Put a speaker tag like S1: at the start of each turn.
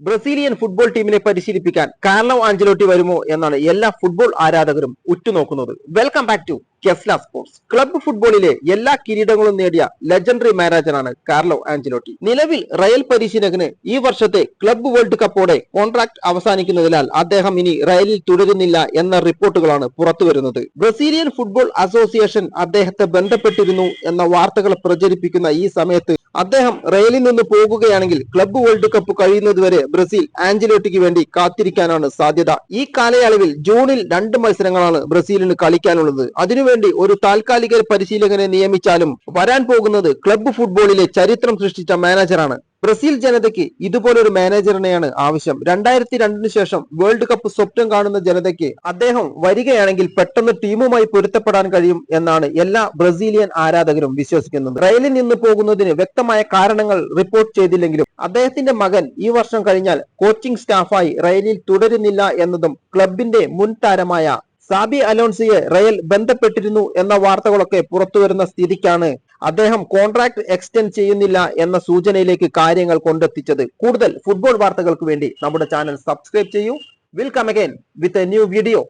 S1: Brazilian football ടീമിനെ പരിശീലിപ്പിക്കാൻ Carlo Ancelotti വരുമോ എന്നാണ് എല്ലാ ഫുട്ബോൾ ആരാധകരും ഉറ്റുനോക്കുന്നത്. Welcome back to Kesla sports club ഫുട്ബോളിലെ എല്ലാ കിരീടങ്ങളും നേടിയ ലെജൻഡറി മാനേജറാണ് കാർലോ ആഞ്ചലോട്ടി നിലവിൽ റയൽ പരിശീലകന് ഈ വർഷത്തെ ക്ലബ്ബ് വേൾഡ് കപ്പോടെ കോൺട്രാക്ട് അവസാനിക്കുന്നതിനാൽ അദ്ദേഹം ഇനി റയലിൽ തുടരുന്നില്ല എന്ന റിപ്പോർട്ടുകളാണ് പുറത്തു വരുന്നത്. ബ്രസീലിയൻ ഫുട്ബോൾ അസോസിയേഷൻ അദ്ദേഹത്തെ ബന്ധപ്പെട്ടിരുന്നു എന്ന വാർത്തകൾ പ്രചരിപ്പിക്കുന്ന ഈ സമയത്ത് അദ്ദേഹം റയലിൽ നിന്ന് പോകുകയാണെങ്കിൽ ക്ലബ്ബ് വേൾഡ് കപ്പ് കഴിയുന്നത് വരെ ബ്രസീൽ ആഞ്ചലോട്ടിക്ക് വേണ്ടി കാത്തിരിക്കാനാണ് സാധ്യത. ഈ കാലയളവിൽ ജൂണിൽ രണ്ട് മത്സരങ്ങളാണ് ബ്രസീലിന് കളിക്കാനുള്ളത്. അതിനുവേണ്ടി ഒരു താൽക്കാലിക പരിശീലകനെ നിയമിച്ചാലും വരാൻ പോകുന്നത് ക്ലബ്ബ് ഫുട്ബോളിലെ ചരിത്രം സൃഷ്ടിച്ച മാനേജറാണ്. ബ്രസീൽ ജനതയ്ക്ക് ഇതുപോലൊരു മാനേജറിനെയാണ് ആവശ്യം. രണ്ടായിരത്തി രണ്ടിന് ശേഷം വേൾഡ് കപ്പ് സ്വപ്നം കാണുന്ന ജനതയ്ക്ക് അദ്ദേഹം വരികയാണെങ്കിൽ പെട്ടെന്ന് ടീമുമായി പൊരുത്തപ്പെടാൻ കഴിയും എന്നാണ് എല്ലാ ബ്രസീലിയൻ ആരാധകരും വിശ്വസിക്കുന്നത്. റയലിൽ നിന്ന് പോകുന്നതിന് വ്യക്തമായ കാരണങ്ങൾ റിപ്പോർട്ട് ചെയ്തില്ലെങ്കിലും അദ്ദേഹത്തിന്റെ മകൻ ഈ വർഷം കഴിഞ്ഞാൽ കോച്ചിംഗ് സ്റ്റാഫായി റയലിൽ തുടരുന്നില്ല എന്നതും ക്ലബിന്റെ മുൻ താരമായ സാബി അലോൺസിയെ റയൽ ബന്ധപ്പെട്ടിരുന്നു എന്ന വാർത്തകളൊക്കെ പുറത്തുവരുന്ന സ്ഥിതിക്കാണ് അദ്ദേഹം കോൺട്രാക്ട് എക്സ്റ്റെൻഡ് ചെയ്യുന്നില്ല എന്ന സൂചനയിലേക്ക് കാര്യങ്ങൾ കൊണ്ടെത്തിച്ചത്. കൂടുതൽ ഫുട്ബോൾ വാർത്തകൾക്ക് വേണ്ടി നമ്മുടെ ചാനൽ സബ്സ്ക്രൈബ് ചെയ്യൂ. Will come again with a new video